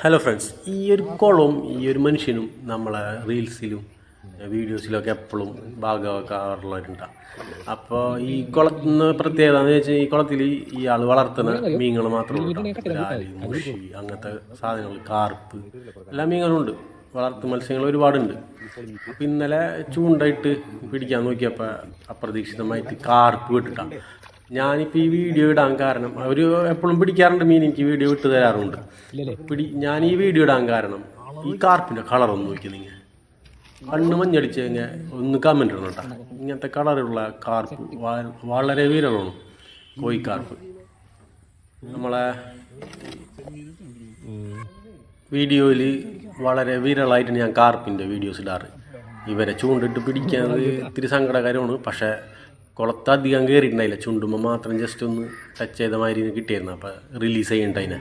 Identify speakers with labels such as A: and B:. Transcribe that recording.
A: Hello friends ഈ ഒരു കുളവും ഈ ഒരു മനുഷ്യനും നമ്മളെ റീൽസിലും വീഡിയോസിലൊക്കെ എപ്പോഴും ഭാഗമാക്കാറുള്ളവരുണ്ടാവും അപ്പോൾ ഈ കുളത്തിന് പ്രത്യേകത എന്ന് വെച്ചാൽ ഈ കുളത്തിൽ ഈ ആൾ വളർത്തുന്ന മീനുകൾ മാത്രമേ ഉള്ളൂ. മുഷി അങ്ങനത്തെ സാധനങ്ങൾ കാർപ്പ് എല്ലാ മീനുകളും ഉണ്ട് വളർത്തു മത്സ്യങ്ങൾ ഒരുപാടുണ്ട്. അപ്പം ഇന്നലെ ചൂണ്ടയിട്ട് പിടിക്കാൻ നോക്കിയപ്പോൾ അപ്രതീക്ഷിതമായിട്ട് കാർപ്പ് വിട്ടിട്ടാണ്. ഞാനിപ്പോൾ ഈ വീഡിയോ ഇടാൻ കാരണം അവർ എപ്പോഴും പിടിക്കാറുണ്ട് മീൻ എനിക്ക് വീഡിയോ ഇട്ട് തരാറുണ്ട്. പിടി ഞാൻ ഈ വീഡിയോ ഇടാൻ കാരണം ഈ കാർപ്പിന്റെ കളർ ഒന്ന് നോക്കി നിങ്ങൾ കണ്ണ് മഞ്ഞടിച്ച് കഴിഞ്ഞാൽ ഒന്ന് കമന്റ് ഇടണം കേട്ടോ. ഇങ്ങനത്തെ കളറുള്ള കാർപ്പ് വളരെ വളരെ കോഴി കാർപ്പ് നമ്മളെ വീഡിയോയിൽ വളരെ വിരളായിട്ട് ഞാൻ കാർപ്പിന്റെ വീഡിയോസ് ഇടാറ്. ഇവരെ ചൂണ്ടിട്ട് പിടിക്കുന്നത് ഇത്തിരി സങ്കടകരമാണ് പക്ഷേ കുളത്ത് കയറിയിട്ടുണ്ടായില്ല ചുണ്ടുമ്പോൾ മാത്രം ജസ്റ്റ് ഒന്ന് ടച്ച് ചെയ്ത മാതിരി കിട്ടിയായിരുന്നു. അപ്പോൾ റിലീസ് ചെയ്യണ്ട അതിനെ